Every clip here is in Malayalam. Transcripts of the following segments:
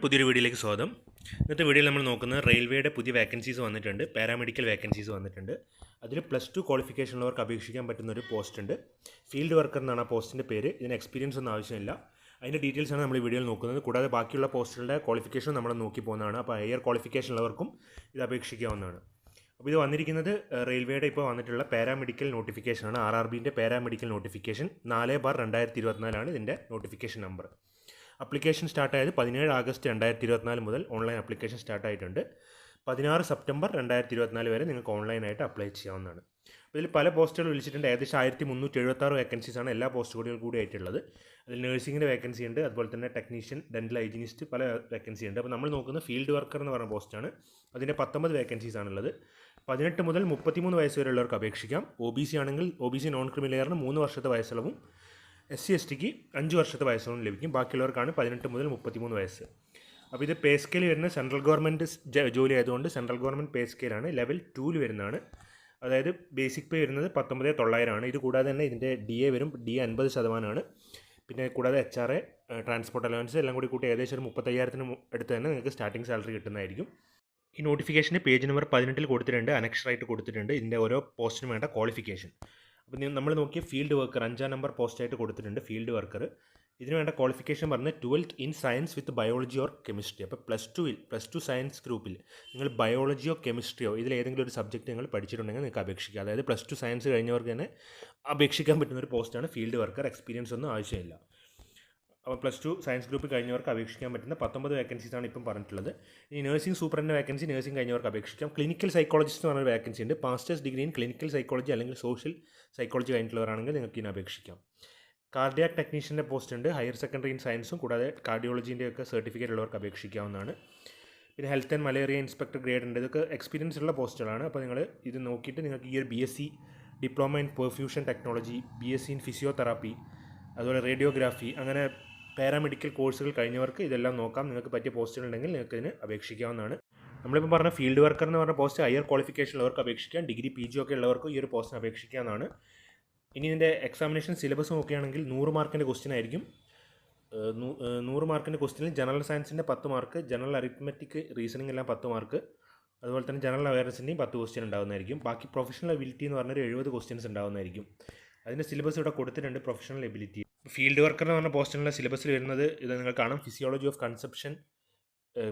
പുതിയൊരു വീഡിയോയിലേക്ക് സ്വാഗതം. ഇന്നത്തെ വീഡിയോയിൽ നമ്മൾ നോക്കുന്നത് റെയിൽവേയുടെ പുതിയ വേക്കൻസീസ് വന്നിട്ടുണ്ട്. പാരാമെഡിക്കൽ വേക്കൻസീസ് വന്നിട്ടുണ്ട്. അതിൽ പ്ലസ് ടു ക്വാളിഫിക്കേഷൻ ഉള്ളവർക്ക് അപേക്ഷിക്കാൻ പറ്റുന്ന ഒരു പോസ്റ്റ് ഉണ്ട്. ഫീൽഡ് വർക്കർ എന്നാണ് ആ പോസ്റ്റിന്റെ പേര്. ഇതിന് എക്സ്പീരിയൻസ് ഒന്നും ആവശ്യമില്ല. അതിന്റെ ഡീറ്റെയിൽസ് ആണ് നമ്മൾ വീഡിയോയിൽ നോക്കുന്നത്. കൂടാതെ ബാക്കിയുള്ള പോസ്റ്റുകളുടെ ക്വാളിഫിക്കേഷൻ നമ്മൾ നോക്കി പോകുന്നതാണ്. അപ്പോൾ ഹയർ ക്വാളിഫിക്കേഷൻ ഉള്ളവർക്കും ഇത് അപേക്ഷിക്കാവുന്നതാണ്. അപ്പോൾ ഇത് വന്നിരിക്കുന്നത് റെയിൽവേയുടെ ഇപ്പോൾ വന്നിട്ടുള്ള പാരാമെഡിക്കൽ നോട്ടിഫിക്കേഷനാണ്. ആർ ആർ ബിന്റെ പാരാമെഡിക്കൽ നോട്ടിഫിക്കേഷൻ നാല് ബാർ രണ്ടായിരത്തി ഇരുപത്തിനാലാണ് ഇതിന്റെ നോട്ടിഫിക്കേഷൻ നമ്പർ. അപ്ലിക്കേഷൻ സ്റ്റാർട്ടായത് പതിനേഴ് ആഗസ്റ്റ് രണ്ടായിരത്തി ഇരുപത്തിനാല് മുതൽ ഓൺലൈൻ അപ്ലിക്കേഷൻ സ്റ്റാർട്ടായിട്ടുണ്ട്. പതിനാറ് സെപ്റ്റംബർ രണ്ടായിരത്തി ഇരുപത്തിനാല് വരെ നിങ്ങൾക്ക് ഓൺലൈനായിട്ട് അപ്ലൈ ചെയ്യാവുന്നതാണ്. ഇതിൽ പല പോസ്റ്റുകൾ വിളിച്ചിട്ടുണ്ട്. ഏകദേശം ആയിരത്തി മുന്നൂറ്റി എഴുപത്താറ് വേക്കൻസീസാണ് എല്ലാ പോസ്റ്റുകളിൽ കൂടി ആയിട്ടുള്ളത്. അതിൽ നഴ്സിംഗിന്റെ വേക്കൻസി ഉണ്ട്. അതുപോലെ തന്നെ ടെക്നീഷ്യൻ ഡെന്റൽ ഹൈജീനിസ്റ്റ് പല വേക്കൻസി ഉണ്ട്. അപ്പോൾ നമ്മൾ നോക്കുന്ന ഫീൽഡ് വർക്കർ എന്ന് പറഞ്ഞ പോസ്റ്റാണ്. അതിന്റെ പത്തൊമ്പത് വേക്കൻസീസ് ആണുള്ളത് പതിനെട്ട് മുതൽ മുപ്പത്തിമൂന്ന് വയസ്സ് വരെയുള്ളവർക്ക് അപേക്ഷിക്കാം. ഒ ബി സി ആണെങ്കിൽ ഒ ബി സി നോൺ ക്രിമിലെയറിന് മൂന്ന് വർഷത്തെ വയസ്സിളവും എസ് സി എസ് ടിക്ക് അഞ്ച് വർഷത്തെ വയസ്സോളം ലഭിക്കും. ബാക്കിയുള്ളവർക്കാണ് പതിനെട്ട് മുതൽ മുപ്പത്തിമൂന്ന് വയസ്സ്. അപ്പോൾ ഇത് പേ സ്കെയിൽ വരുന്ന സെൻട്രൽ ഗവൺമെന്റ് ജോലി ആയതുകൊണ്ട് സെൻട്രൽ ഗവൺമെന്റ് പേ സ്കെയിലാണ്. ലെവൽ ടൂവിൽ വരുന്നതാണ്. അതായത് ബേസിക് പേ വരുന്നത് പത്തൊമ്പത് തൊള്ളായിരമാണ്. ഇത് കൂടാതെ തന്നെ ഇതിന്റെ ഡി എ വരും. ഡി എ അൻപത് ശതമാനമാണ്. പിന്നെ കൂടാതെ H R A transport allowance എല്ലാം കൂടി കൂട്ടി ഏകദേശം ഒരു മുപ്പത്തയ്യായിരത്തിന് അടുത്ത് തന്നെ നിങ്ങൾക്ക് സ്റ്റാർട്ടിംഗ് സാലറി കിട്ടുന്നതായിരിക്കും. ഈ നോട്ടിഫിക്കേഷൻ പേജ് നമ്പർ പതിനെട്ടിൽ കൊടുത്തിട്ടുണ്ട്. അനക്ഷറായിട്ട് കൊടുത്തിട്ടുണ്ട്. ഇതിന്റെ ഓരോ പോസ്റ്റിനും വേണ്ട ക്വാളിഫിക്കേഷൻ. അപ്പോൾ നമ്മൾ നോക്കിയ ഫീൽഡ് വർക്കർ അഞ്ചാം നമ്പർ പോസ്റ്റായിട്ട് കൊടുത്തിട്ടുണ്ട് ഫീൽഡ് വർക്കർ ഇതിന് വേണ്ട ക്വാളിഫിക്കേഷൻ പറഞ്ഞ് twelfth in science with biology or chemistry അപ്പോൾ പ്ലസ് ടുവിൽ പ്ലസ് ടു സയൻസ് ഗ്രൂപ്പിൽ നിങ്ങൾ ബയോളജിയോ കെമിസ്ട്രിയോ ഇതിൽ ഏതെങ്കിലും ഒരു സബ്ജക്റ്റ് നിങ്ങൾ പഠിച്ചിട്ടുണ്ടെങ്കിൽ നിങ്ങൾക്ക് അപേക്ഷിക്കാം. അതായത് പ്ലസ് ടു സയൻസ് കഴിഞ്ഞവർക്ക് തന്നെ അപേക്ഷിക്കാൻ പറ്റുന്ന ഒരു പോസ്റ്റാണ് ഫീൽഡ് വർക്കർ എക്സ്പീരിയൻസ് ഒന്നും ആവശ്യമില്ല. അപ്പോൾ പ്ലസ് ടു സയൻസ് ഗ്രൂപ്പ് കഴിഞ്ഞവർക്ക് അപേക്ഷിക്കാൻ പറ്റുന്ന പത്തൊമ്പത് വേക്കൻസീസാണ് ഇപ്പം പറഞ്ഞിട്ടുള്ളത്. ഈ നഴ്സിംഗ് സൂപ്പറിന്റെ വേക്കൻസി നഴ്സിംഗ് കഴിഞ്ഞവർക്ക് അപേക്ഷിക്കാം. ക്ലിനിക്കൽ സൈക്കോളജിസ്റ്റ് എന്ന് പറഞ്ഞൊരു വേക്കൻസി ഉണ്ട്. Masters degree in clinical psychology അല്ലെങ്കിൽ സോഷ്യൽ സൈക്കോളജി കഴിഞ്ഞിട്ടുള്ളവരാണെങ്കിൽ നിങ്ങൾക്ക് ഇതിനെ അപേക്ഷിക്കാം. കാർഡിയാക് ടെക്നീഷ്യന്റെ പോസ്റ്റ് ഉണ്ട്. ഹയർ സെക്കൻഡറി ഇൻ സയൻസും കൂടാതെ കാർഡിയോളജീന്റെ ഒക്കെ സർട്ടിഫിക്കറ്റ് ഉള്ളവർക്ക് അപേക്ഷിക്കാവുന്നതാണ്. പിന്നെ health and malaria inspector grade ഉണ്ട്. ഇതൊക്കെ എക്സ്പീരിയൻസ് ഉള്ള പോസ്റ്റുകളാണ് അപ്പോൾ നിങ്ങൾ ഇത് നോക്കിയിട്ട് നിങ്ങൾക്ക് ഈ ഒരു B S C diploma in perfusion technology B S C in physiotherapy അതുപോലെ റേഡിയോഗ്രാഫി അങ്ങനെ പാരാമെഡിക്കൽ കോഴ്സുകൾ കഴിഞ്ഞവർക്ക് ഇതെല്ലാം നോക്കാം. നിങ്ങൾക്ക് പറ്റിയ പോസ്റ്റുകൾ ഉണ്ടെങ്കിൽ നിങ്ങൾക്ക് ഇതിന് അപേക്ഷിക്കാവുന്നതാണ്. നമ്മളിപ്പോൾ പറഞ്ഞ ഫീൽഡ് വർക്കർ എന്ന് പറഞ്ഞ പോസ്റ്റ് ഹയർ ക്വാളിഫിക്കേഷൻ ഉള്ളവർക്ക് അപേക്ഷിക്കാം. ഡിഗ്രി പി ജി ഒക്കെ ഉള്ളവർക്ക് ഈ ഒരു പോസ്റ്റിന് അപേക്ഷിക്കാവുന്നതാണ്. ഇനി ഇതിന്റെ എക്സാമിനേഷൻ സിലബസ് നോക്കുകയാണെങ്കിൽ നൂറ് മാർക്കിന്റെ ക്വസ്റ്റ്യൻ ആയിരിക്കും. നൂറ് മാർക്കിന്റെ ക്വസ്റ്റ്യനിൽ ജനറൽ സയൻസിന്റെ പത്ത് മാർക്ക് ജനറൽ അരിത്മെറ്റിക് റീസണിംഗ് എല്ലാം പത്ത് മാർക്ക് അതുപോലെ തന്നെ ജനറൽ അവയർനെസ്സിന്റെയും പത്ത് ക്വസ്റ്റ്യൻ ഉണ്ടാകുന്നതായിരിക്കും ബാക്കി പ്രൊഫഷണൽ എബിലിറ്റി എന്ന് പറഞ്ഞൊരു എഴുപത് ക്വസ്റ്റ്യൻസ് ഉണ്ടാകുന്നതായിരിക്കും അതിന്റെ സിലബസ് ഇവിടെ കൊടുത്തിട്ടുണ്ട് പ്രൊഫഷണൽ എബിലിറ്റി. ഫീൽഡ് വർക്കർ എന്ന് പറഞ്ഞ പോസ്റ്റിനുള്ള സിലബസിൽ വരുന്നത് ഇത് നിങ്ങൾ കാണാം. ഫിസിയോളജി ഓഫ് കൺസെപ്ഷൻ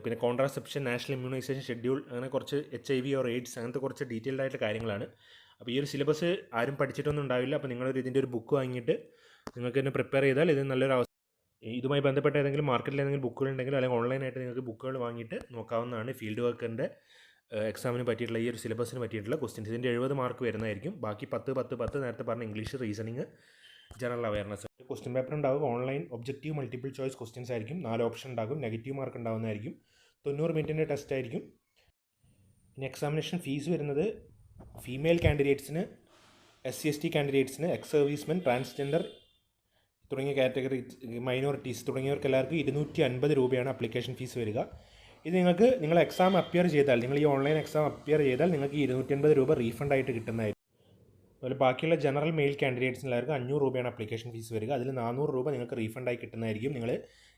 പിന്നെ കോൺട്രാസെപ്ഷൻ നാഷണൽ ഇമ്മ്യൂണൈസേഷൻ ഷെഡ്യൂൾ അങ്ങനെ കുറച്ച് H I V or AIDS അങ്ങനത്തെ കുറച്ച് ഡീറ്റെയിൽഡ് ആയിട്ടുള്ള കാര്യങ്ങളാണ്. അപ്പോൾ ഈ ഒരു സിലബസ് ആരും പഠിച്ചിട്ടൊന്നും ഉണ്ടാവില്ല. അപ്പോൾ നിങ്ങളൊരു ഇതിന്റെ ഒരു ബുക്ക് വാങ്ങിയിട്ട് നിങ്ങൾക്ക് തന്നെ പ്രിപ്പയർ ചെയ്താൽ ഇത് നല്ലൊരു അവസ്ഥ ഇതുമായി ബന്ധപ്പെട്ട ഏതെങ്കിലും മാർക്കറ്റിൽ ഏതെങ്കിലും ബുക്കുകൾ ഉണ്ടെങ്കിൽ അല്ലെങ്കിൽ ഓൺലൈനായിട്ട് നിങ്ങൾക്ക് ബുക്കുകൾ വാങ്ങിയിട്ട് നോക്കാവുന്നതാണ്. ഫീൽഡ് വർക്കറിന്റെ എക്സാമിന് പറ്റിയിട്ടുള്ള ഈ ഒരു സിലബസിന് പറ്റിയിട്ടുള്ള ക്വസ്റ്റ്യൻസ് ഇതിന്റെ എഴുപത് മാർക്ക് വരുന്നതായിരിക്കും. ബാക്കി പത്ത് പത്ത് പത്ത് നേരത്തെ പറഞ്ഞ English reasoning general awareness question paper ഉണ്ടാവും. Online objective multiple choice questions ആയിരിക്കും. നാല് ഓപ്ഷൻ ഉണ്ടാകും. നെഗറ്റീവ് മാർക്ക് ഉണ്ടാകുന്നതായിരിക്കും തൊണ്ണൂറ് മിനിറ്റിന്റെ ടെസ്റ്റ് ആയിരിക്കും. ഇനി എക്സാമിനേഷൻ ഫീസ് വരുന്നത് ഫീമെയിൽ കാൻഡിഡേറ്റ്സിന് എസ് സി എസ് ടി കാൻഡിഡേറ്റ്സിന് എക്സ് സർവീസ്മെൻ ട്രാൻസ്ജെൻഡർ തുടങ്ങിയ കാറ്റഗറി മൈനോറിറ്റീസ് തുടങ്ങിയവർക്ക് എല്ലാവർക്കും ഇരുന്നൂറ്റി അൻപത് രൂപയാണ് അപ്ലിക്കേഷൻ ഫീസ് വരിക. ഇത് നിങ്ങൾക്ക് നിങ്ങൾ എക്സാം അപ്പിയർ ചെയ്താൽ നിങ്ങൾ ഈ ഓൺലൈൻ എക്സാം അപ്പിയർ ചെയ്താൽ നിങ്ങൾക്ക് ഇരുന്നൂറ്റി അൻപത് രൂപ റീഫണ്ട് ആയിട്ട് കിട്ടുന്നതായിരിക്കും. അതുപോലെ ബാക്കിയുള്ള ജനറൽ മെയിൽ കാൻഡിഡേറ്റ്സിന് എല്ലാവർക്കും അഞ്ഞൂറ് രൂപയാണ് അപ്ലിക്കേഷൻ ഫീസ് വരിക. അതിൽ നാനൂറ് രൂപ നിങ്ങൾക്ക് റീഫണ്ടായി കിട്ടുന്നതായിരിക്കും നിങ്ങൾ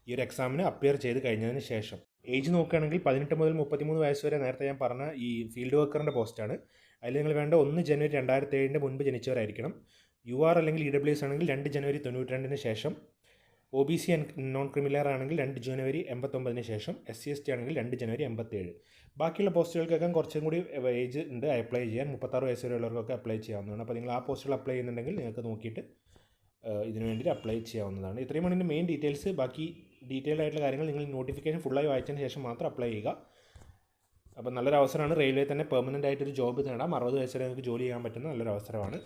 ഈ ഒരു എക്സാമിന് അപ്പിയർ ചെയ്ത് കഴിഞ്ഞതിന് ശേഷം. ഏജ് നോക്കുകയാണെങ്കിൽ പതിനെട്ട് മുതൽ മുപ്പത്തിമൂന്ന് വയസ്സ് വരെ നേരത്തെ ഞാൻ പറഞ്ഞ ഈ ഫീൽഡ് വർക്കറിന്റെ പോസ്റ്റാണ് അതിൽ നിങ്ങൾ വേണ്ട ഒന്ന് ജനുവരി രണ്ടായിരത്തി ഏഴിന്റെ മുൻപ് ജനിച്ചവരായിരിക്കണം. യു ആർ അല്ലെങ്കിൽ ഇ ഡബ്ല്യു എസ് ആണെങ്കിൽ രണ്ട് ജനുവരി തൊണ്ണൂറ്റി രണ്ടിന് ശേഷം O B C non criminal ആണെങ്കിൽ രണ്ട് ജനുവരി എൺപത്തൊമ്പതിന് ശേഷം എസ് സി എസ് ടി ആണെങ്കിൽ രണ്ട് ജനുവരി എൺപത്തേഴ്. ബാക്കിയുള്ള പോസ്റ്റുകൾക്കൊക്കെ കുറച്ചും കൂടി ഏജ് ഉണ്ട് അപ്ലൈ ചെയ്യാൻ. മുപ്പത്താറ് വയസ്സ് വരെയുള്ളവർക്കൊക്കെ അപ്ലൈ ചെയ്യാവുന്നതാണ്. അപ്പോൾ നിങ്ങൾ ആ പോസ്റ്റുകൾ അപ്ലൈ ചെയ്യുന്നുണ്ടെങ്കിൽ നിങ്ങൾക്ക് നോക്കിയിട്ട് ഇതിന് വേണ്ടി അപ്ലൈ ചെയ്യാവുന്നതാണ്. ഇത്രയുമാണ് ഇതിന്റെ മെയിൻ ഡീറ്റെയിൽസ് ബാക്കി ഡീറ്റെയിൽഡ് ആയിട്ടുള്ള കാര്യങ്ങൾ നിങ്ങൾ നോട്ടിഫിക്കേഷൻ ഫുള്ളായി വായിച്ചതിന് ശേഷം മാത്രം അപ്ലൈ ചെയ്യുക. അപ്പോൾ നല്ലൊരു അവസരമാണ് റെയിൽവേ തന്നെ പെർമനന്റ് ആയിട്ടൊരു ജോബ് നേടാം അറുപത് വയസ്സ് വരെ നിങ്ങൾക്ക് ജോലി ചെയ്യാൻ പറ്റുന്ന നല്ലൊരു അവസരമാണ്